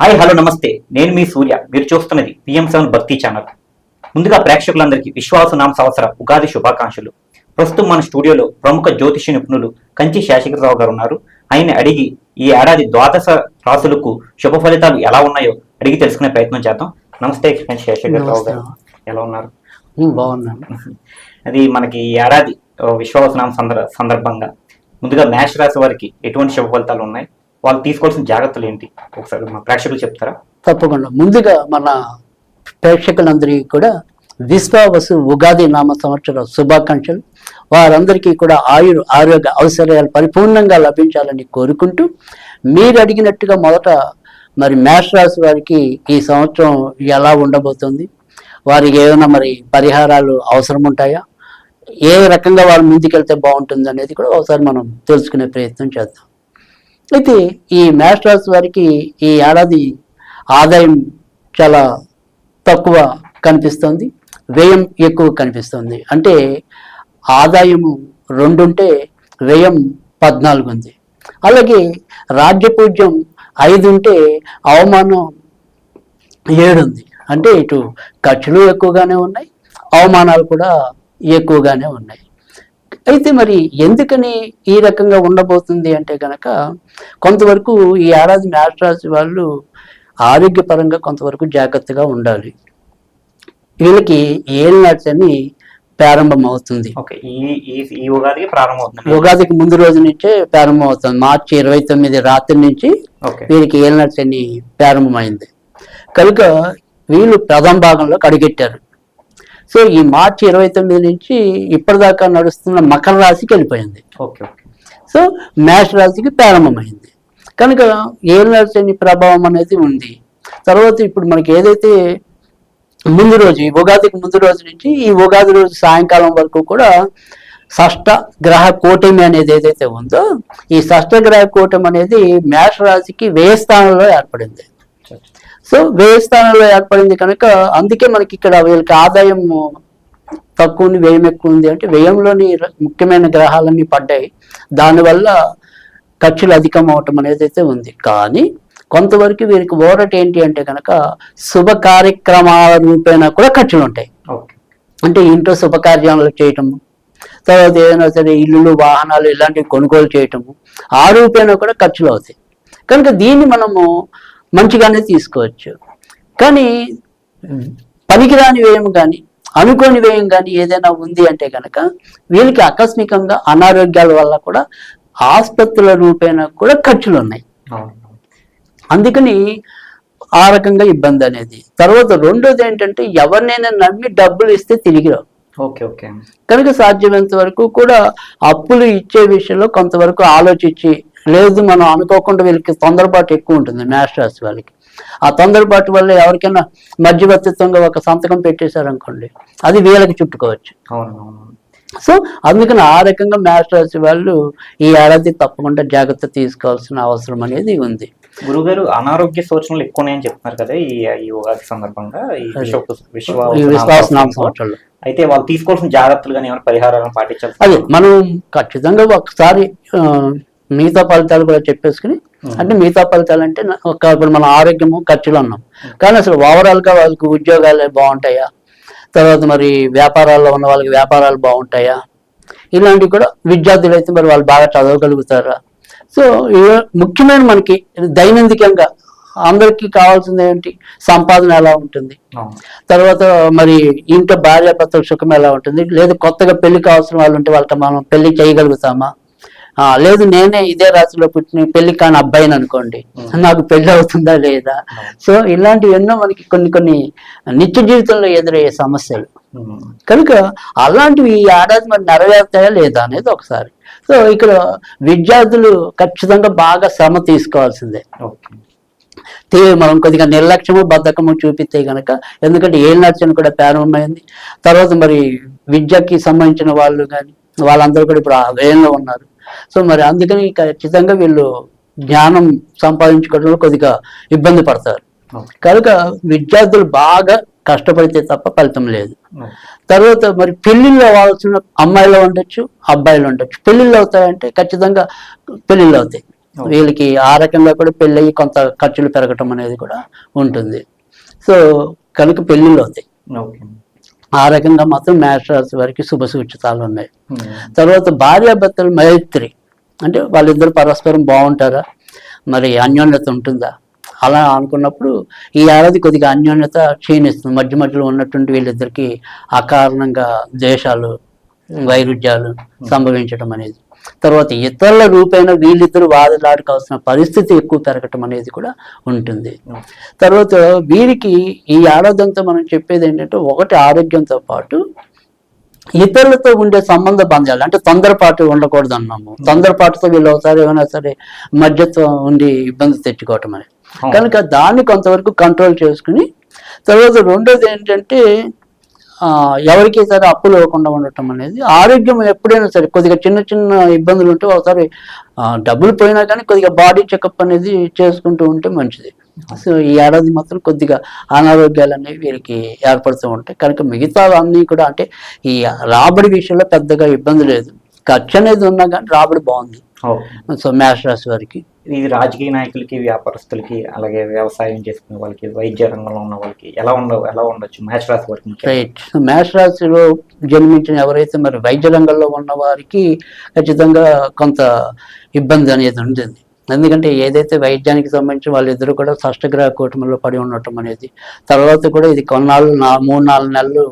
Hi hello నమస్తే. నేను మీ సూర్య. మీరు చూస్తున్నది పిఎం సెవెన్ భక్తి ఛానల్. ముందుగా ప్రేక్షకులందరికీ విశ్వాసనామ సంవత్సర ఉగాది శుభాకాంక్షలు. ప్రస్తుతం మన స్టూడియోలో ప్రముఖ జ్యోతిష నిపుణులు కంచి శేషగిరిరావు గారు ఉన్నారు. ఆయన అడిగి ఈ ఏడాది ద్వాదశ రాసులకు శుభ ఫలితాలు ఎలా ఉన్నాయో అడిగి తెలుసుకునే ప్రయత్నం చేద్దాం. నమస్తే కంచి శేషగిరిరావు గారు. ఎలా ఉన్నారు? బాగున్నాను. అది మనకి ఈ ఏడాది ఆ, విశ్వాసనామ సందర్ సందర్భంగా. ముందుగా మేష రాశి వారికి ఎటువంటి శుభ ఫలితాలు ఉన్నాయి? వాళ్ళు తీసుకోవాల్సిన జాగ్రత్తలు ఏంటి? ఒకసారి మా ప్రేక్షకులు చెప్తారా? తప్పకుండా. ముందుగా మన ప్రేక్షకులందరికీ కూడా విశ్వావసు ఉగాది నామ సంవత్సర శుభాకాంక్షలు. వారందరికీ కూడా ఆయుర్ ఆరోగ్య అవసరాలు పరిపూర్ణంగా లభించాలని కోరుకుంటూ మీరు అడిగినట్టుగా మొదట మరి మేష రాశి వారికి ఈ సంవత్సరం ఎలా ఉండబోతుంది? వారికి ఏమైనా మరి పరిహారాలు అవసరం ఉంటాయా ఏ రకంగా వారు ముందుకెళ్తే బాగుంటుంది అనేది కూడా ఒకసారి మనం తెలుసుకునే ప్రయత్నం చేద్దాం. అయితే ఈ మాస్టర్స్ వారికి ఈ ఏడాది ఆదాయం చాలా తక్కువ కనిపిస్తుంది వ్యయం ఎక్కువ కనిపిస్తుంది. అంటే ఆదాయము రెండుంటే వ్యయం పద్నాలుగు ఉంది అలాగే రాజ్యపూజ్యం ఐదు ఉంటే అవమానం ఏడు ఉంది అంటే ఇటు ఖర్చులు ఎక్కువగానే ఉన్నాయి అవమానాలు కూడా ఎక్కువగానే ఉన్నాయి. అయితే మరి ఎందుకని ఈ రకంగా ఉండబోతుంది అంటే కనుక కొంతవరకు ఈ ఏడాది మ్యాచ్ వాళ్ళు ఆరోగ్యపరంగా కొంతవరకు జాగ్రత్తగా ఉండాలి. వీళ్ళకి ఏలినాట్స్ అని ప్రారంభం అవుతుంది ఉగాదికి ముందు రోజు నుంచే ప్రారంభం అవుతుంది మార్చి ఇరవై తొమ్మిది రాత్రి నుంచి వీరికి ఏలినాట్స్ అని ప్రారంభమైంది. కనుక వీళ్ళు ప్రథమ భాగంలో అడుగెట్టారు. సో ఈ మార్చి ఇరవై తొమ్మిది నుంచి ఇప్పటిదాకా నడుస్తున్న మకర రాశికి వెళ్ళిపోయింది. Okay okay. సో మేష రాశికి ప్రారంభమైంది. కనుక ఏలినాడు శని ప్రభావం అనేది ఉంది. తర్వాత ఇప్పుడు మనకి ఏదైతే ముందు రోజు ఈ ఉగాదికి ముందు రోజు నుంచి ఈ ఉగాది రోజు సాయంకాలం వరకు కూడా షష్ట గ్రహ కూటమి అనేది ఏదైతే ఉందో ఈ షష్ట గ్రహ కూటమి అనేది మేష రాశికి వ్యయ స్థానంలో ఏర్పడింది. సో వ్యయ స్థానంలో ఏర్పడింది కనుక అందుకే మనకి ఇక్కడ వీళ్ళకి ఆదాయం తక్కువ ఉంది వ్యయం ఎక్కువ ఉంది. అంటే వ్యయంలోని ముఖ్యమైన గ్రహాలన్నీ పడ్డాయి. దానివల్ల ఖర్చులు అధికం అవటం అనేది అయితే ఉంది. కానీ కొంతవరకు వీరికి ఓరట ఏంటి అంటే కనుక శుభ కార్యక్రమాల రూపేణా కూడా ఖర్చులు ఉంటాయి. అంటే ఇంట్లో శుభకార్యాలు చేయటము తర్వాత ఏదైనా సరే ఇల్లులు వాహనాలు ఇలాంటివి కొనుగోలు చేయటము ఆ రూపేణా కూడా ఖర్చులు అవుతాయి. కనుక దీన్ని మనము మంచిగానే తీసుకోవచ్చు. కానీ పనికిరాని వ్యయం కానీ అనుకోని వ్యయం కానీ ఏదైనా ఉంది అంటే కనుక వీళ్ళకి ఆకస్మికంగా అనారోగ్యాల వల్ల కూడా ఆసుపత్రుల రూపేణా కూడా ఖర్చులు ఉన్నాయి అందుకని ఆ రకంగా ఇబ్బంది అనేది. తర్వాత రెండోది ఏంటంటే ఎవరినైనా నమ్మి డబ్బులు ఇస్తే తిరిగి రావు. Okay okay. కనుక సాధ్యమైనంత వరకు కూడా అప్పులు ఇచ్చే విషయంలో కొంతవరకు ఆలోచించి లేదు మనం అనుకోకుండా వీళ్ళకి తొందరపాటు ఎక్కువ ఉంటుంది మేష రాశి వాళ్ళకి. ఆ తొందరపాటు వల్ల ఎవరికైనా మధ్యవర్తిత్వంగా ఒక సంతకం పెట్టేశారనుకోండి అది వీళ్ళకి చుట్టుకోవచ్చు. సో అందుకని ఆ రకంగా మేష రాశి వాళ్ళు ఈ ఏడాది తప్పకుండా జాగ్రత్త తీసుకోవాల్సిన అవసరం అనేది ఉంది. గురుగారు అనారోగ్య సూచనలు ఎక్కువ ఉన్నాయని చెప్తున్నారు కదా ఈ ఈ ఉగాది సందర్భంగా ఈ విశ్వ విశ్వ ఈ విశ్వాసనామ సంవత్సరంలో. సంవత్సరంలో అయితే వాళ్ళు తీసుకోవాల్సిన జాగ్రత్తలు కానీ ఏమైనా పరిహారాలను పాటించాలి అదే మనం ఖచ్చితంగా ఒకసారి మిగతా ఫలితాలు కూడా చెప్పేసుకుని అంటే మిగతా ఫలితాలు అంటే ఒక ఇప్పుడు మన ఆరోగ్యము ఖర్చులు అన్నాం. కానీ అసలు ఓవరాల్గా వాళ్ళకి ఉద్యోగాలు బాగుంటాయా? తర్వాత మరి వ్యాపారాల్లో ఉన్న వాళ్ళకి వ్యాపారాలు బాగుంటాయా? ఇలాంటివి కూడా విద్యార్థులు అయితే మరి వాళ్ళు బాగా చదవగలుగుతారా? సో ముఖ్యమైన మనకి దైనందికంగా అందరికీ కావాల్సింది ఏంటి? సంపాదన ఎలా ఉంటుంది? తర్వాత మరి ఇంట్లో భార్య భర్తల సుఖం ఎలా ఉంటుంది? లేదు కొత్తగా పెళ్ళి కావాల్సిన వాళ్ళు ఉంటే వాళ్ళతో మనం పెళ్ళి చేయగలుగుతామా? లేదు నేనే ఇదే రాశిలో పుట్టిన పెళ్ళి కాని అబ్బాయిని అనుకోండి. నాకు పెళ్ళి అవుతుందా లేదా? సో ఇలాంటివి ఎన్నో మనకి కొన్ని కొన్ని నిత్య జీవితంలో ఎదురయ్యే సమస్యలు. కనుక అలాంటివి ఈ ఏడాది మరి నెరవేరుతాయా లేదా అనేది ఒకసారి. సో ఇక్కడ విద్యార్థులు ఖచ్చితంగా బాగా శ్రమ తీసుకోవాల్సిందే. మనం కొద్దిగా నిర్లక్ష్యము బద్ధకము చూపిస్తే గనక ఎందుకంటే ఏళ్ళ నడిచిన కూడా ప్రారంభమైంది తర్వాత మరి విద్యకి సంబంధించిన వాళ్ళు కానీ వాళ్ళందరూ కూడా ఇప్పుడు ఆ వ్యయంలో ఉన్నారు. సో మరి అందుకని ఖచ్చితంగా వీళ్ళు జ్ఞానం సంపాదించుకోవడంలో కొద్దిగా ఇబ్బంది పడతారు. కనుక విద్యార్థులు బాగా కష్టపడితే తప్ప ఫలితం లేదు. తర్వాత మరి పెళ్ళిళ్ళు అవ్వాల్సిన అమ్మాయిలు ఉండొచ్చు అబ్బాయిలు ఉండొచ్చు. పెళ్ళిళ్ళు అవుతాయంటే ఖచ్చితంగా పెళ్ళిళ్ళు అవుతాయి. వీళ్ళకి ఆ రకంగా కూడా పెళ్ళయి కొంత ఖర్చులు పెరగటం అనేది కూడా ఉంటుంది. సో కనుక పెళ్ళిళ్ళు అవుతాయి. ఆ రకంగా మాత్రం మేష రాశి వారికి శుభ సూచితాలు ఉన్నాయి. ఉమ్. తర్వాత భార్యాభర్తలు మైత్రి. అంటే వాళ్ళిద్దరు పరస్పరం బాగుంటారా? మరి అన్యోన్యత ఉంటుందా? అలా అనుకున్నప్పుడు ఈ ఏడాది కొద్దిగా అన్యోన్యత క్షీణిస్తుంది. మధ్య మధ్యలో ఉన్నటువంటి వీళ్ళిద్దరికి అకారణంగా ద్వేషాలు వైరుధ్యాలు సంభవించడం అనేది. తర్వాత ఇతరుల రూపేణ వీళ్ళిద్దరు వాదలాడుకోవాల్సిన పరిస్థితి ఎక్కువ పెరగటం అనేది కూడా ఉంటుంది. తర్వాత వీరికి ఈ ఏడాదంతా మనం చెప్పేది ఏంటంటే ఒకటి ఆరోగ్యంతో పాటు ఇతరులతో ఉండే సంబంధ బంధాలు అంటే తొందరపాటు ఉండకూడదు అన్నాము. తొందరపాటుతో వీళ్ళు ఒకసారి ఏమైనా సరే మధ్యత్వం ఉండి ఇబ్బంది తెచ్చుకోవటం అనేది. కనుక దాన్ని కొంతవరకు కంట్రోల్ చేసుకుని తర్వాత రెండోది ఏంటంటే ఎవరికి సరే అప్పులు ఇవ్వకుండా ఉండటం అనేది ఆరోగ్యం ఎప్పుడైనా సరే కొద్దిగా చిన్న చిన్న ఇబ్బందులు ఉంటే ఒకసారి డబ్బులు పోయినా కానీ కొద్దిగా బాడీ చెకప్ అనేది చేసుకుంటూ ఉంటే మంచిది. సో ఈ ఏడాది మాత్రం కొద్దిగా అనారోగ్యాలు అనేవి వీరికి ఏర్పడుతూ ఉంటాయి. కనుక మిగతా అన్నీ కూడా అంటే ఈ రాబడి విషయంలో పెద్దగా ఇబ్బంది లేదు. ఖర్చు అనేది ఉన్నా కానీ రాబడి బాగుంది. సో మేష రాశి వారికి. ఇది రాజకీయ నాయకులకి వ్యాపారస్తులకి అలాగే వ్యవసాయం చేసుకునే వాళ్ళకి వైద్య రంగంలో ఉన్న వాళ్ళకి ఎలా ఉండ ఎలా ఉండొచ్చు? మ్యాచ్ రాసి వరకు రైట్. మేష రాశిలో జన్మించిన ఎవరైతే మరి వైద్య రంగంలో ఉన్న వారికి ఖచ్చితంగా కొంత ఇబ్బంది అనేది ఉంటుంది. ఎందుకంటే ఏదైతే వైద్యానికి సంబంధించి వాళ్ళిద్దరూ కూడా షష్టగ్రహ కూటమిలో పడి ఉండటం అనేది తర్వాత కూడా ఇది కొన్నాళ్ళు నా మూడు నాలుగు నెలలు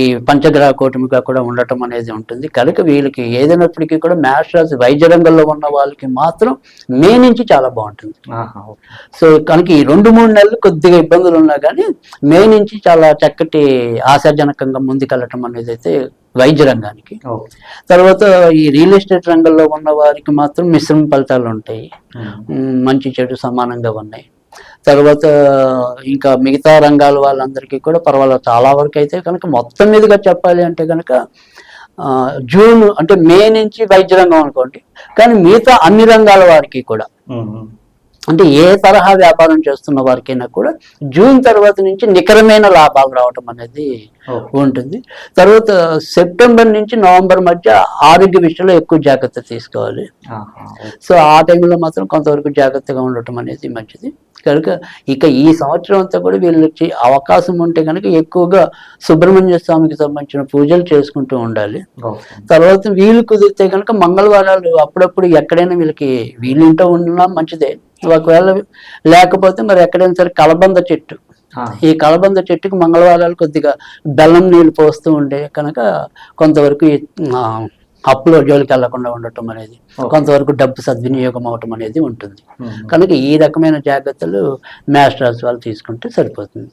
ఈ పంచగ్రహ కూటమిగా కూడా ఉండటం అనేది ఉంటుంది. కనుక వీళ్ళకి ఏదైనప్పటికీ కూడా రాశి వైద్య రంగంలో ఉన్న వాళ్ళకి మాత్రం మే నుంచి చాలా బాగుంటుంది. సో కనుక ఈ రెండు మూడు నెలలు కొద్దిగా ఇబ్బందులు ఉన్నా కానీ మే నుంచి చాలా చక్కటి ఆశాజనకంగా ముందుకెళ్ళటం అనేది అయితే వైద్య రంగానికి. తర్వాత ఈ రియల్ ఎస్టేట్ రంగంలో ఉన్న వారికి మాత్రం మిశ్రమ ఫలితాలు ఉంటాయి. మంచి చెడు సమానంగా ఉన్నాయి. తర్వాత ఇంకా మిగతా రంగాల వాళ్ళందరికీ కూడా పర్వాలేదు. చాలా వరకు అయితే కనుక మొత్తం మీదుగా చెప్పాలి అంటే కనుక ఆ, జూన్ అంటే మే నుంచి వైద్య రంగం అనుకోండి. కానీ మిగతా అన్ని రంగాల వారికి కూడా అంటే ఏ తరహా వ్యాపారం చేస్తున్న వారికైనా కూడా జూన్ తర్వాత నుంచి నికరమైన లాభాలు రావటం అనేది. ఉంటుంది తర్వాత సెప్టెంబర్ నుంచి నవంబర్ మధ్య ఆరోగ్య విషయంలో ఎక్కువ జాగ్రత్త తీసుకోవాలి. సో ఆ టైంలో మాత్రం కొంతవరకు జాగ్రత్తగా ఉండటం అనేది మంచిది కనుక ఇక ఈ సంవత్సరం అంతా కూడా వీళ్ళకి అవకాశం ఉంటే కనుక ఎక్కువగా సుబ్రహ్మణ్య స్వామికి సంబంధించిన పూజలు చేసుకుంటూ ఉండాలి. తర్వాత వీలు కుదిరితే కనుక మంగళవారాలు అప్పుడప్పుడు ఎక్కడైనా వీళ్ళకి వీళ్ళింటో ఉన్నా మంచిదే ఒకవేళ లేకపోతే మరి ఎక్కడైనా సరే కలబంద చెట్టు. ఈ కలబంద చెట్టుకు మంగళవారాలు కొద్దిగా బెల్లం నీళ్ళు పోస్తూ ఉంటే కనుక కొంతవరకు అప్పులో జోలికి వెళ్ళకుండా ఉండటం అనేది. కొంతవరకు డబ్బు సద్వినియోగం అవటం అనేది ఉంటుంది. కనుక ఈ రకమైన జాగ్రత్తలు మేష రాశి వాళ్ళు తీసుకుంటే సరిపోతుంది.